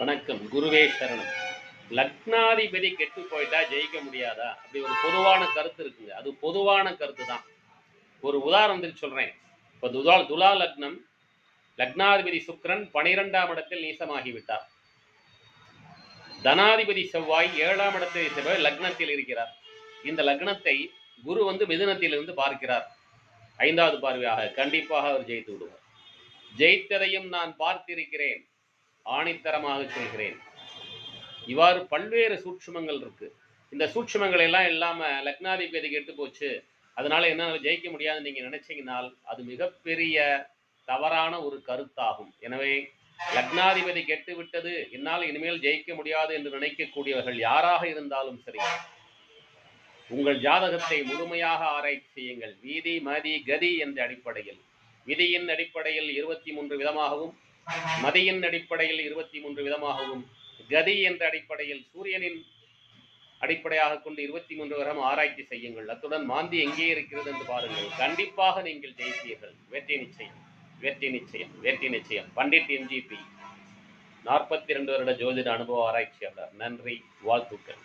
வணக்கம். குருவே சரணம். லக்னாதிபதி கெட்டு போயிட்டா ஜெயிக்க முடியாதா? அப்படி ஒரு பொதுவான கருத்து இருக்குங்க அது பொதுவான கருத்து தான் ஒரு உதாரணத்துக்கு சொல்றேன். இப்போ துலா துலா லக்னம் லக்னாதிபதி சுக்கிரன் பனிரெண்டாம் இடத்தில் நீசமாகி விட்டார் தனாதிபதி செவ்வாய் ஏழாம் இடத்தில் செவ்வாய் லக்னத்தில் இருக்கிறார். இந்த லக்னத்தை குரு வந்து மிதுனத்திலிருந்து பார்க்கிறார். ஐந்தாவது பார்வையாக கண்டிப்பாக அவர் ஜெயித்து விடுவார். ஜெயித்ததையும் நான் பார்த்திருக்கிறேன். ஆணித்தரமாக சொல்கிறேன். இவ்வாறு பல்வேறு சூட்சுமங்கள் இருக்கு. இந்த சூட்சுமங்கள் எல்லாம் இல்லாம லக்னாதிபதி கெட்டு போச்சு அதனால என்ன ஜெயிக்க முடியாதுன்னு நீங்க நினைச்சீங்கனால் அது மிகப்பெரிய தவறான ஒரு கருத்தாகும். எனவே லக்னாதிபதி கெட்டு விட்டது என்னால் இனிமேல் ஜெயிக்க முடியாது என்று நினைக்கக்கூடியவர்கள் யாராக இருந்தாலும் சரி உங்கள் ஜாதகத்தை முழுமையாக ஆராய்ச்சி செய்யுங்கள். வீதி மதி கதி என்ற அடிப்படையில். விதியின் அடிப்படையில் இருபத்தி மூன்று விதமாகவும் மதியின் அடிப்படையில் இருபத்தி மூன்று விதமாகவும் கதி என்ற அடிப்படையில் சூரியனின் அடிப்படையாக கொண்டு இருபத்தி மூன்று வரம் ஆராய்ச்சி செய்யுங்கள். அத்துடன் மாந்தி எங்கே இருக்கிறது என்று பாருங்கள். கண்டிப்பாக நீங்கள் ஜெயிப்பீர்கள். வெற்றி நிச்சயம். வெற்றி நிச்சயம். வெற்றி நிச்சயம். பண்டிட் எம்ஜிபி நாற்பத்தி இரண்டு வருட ஜோதிட அனுபவ ஆராய்ச்சியாளர். நன்றி. வாழ்த்துக்கள்.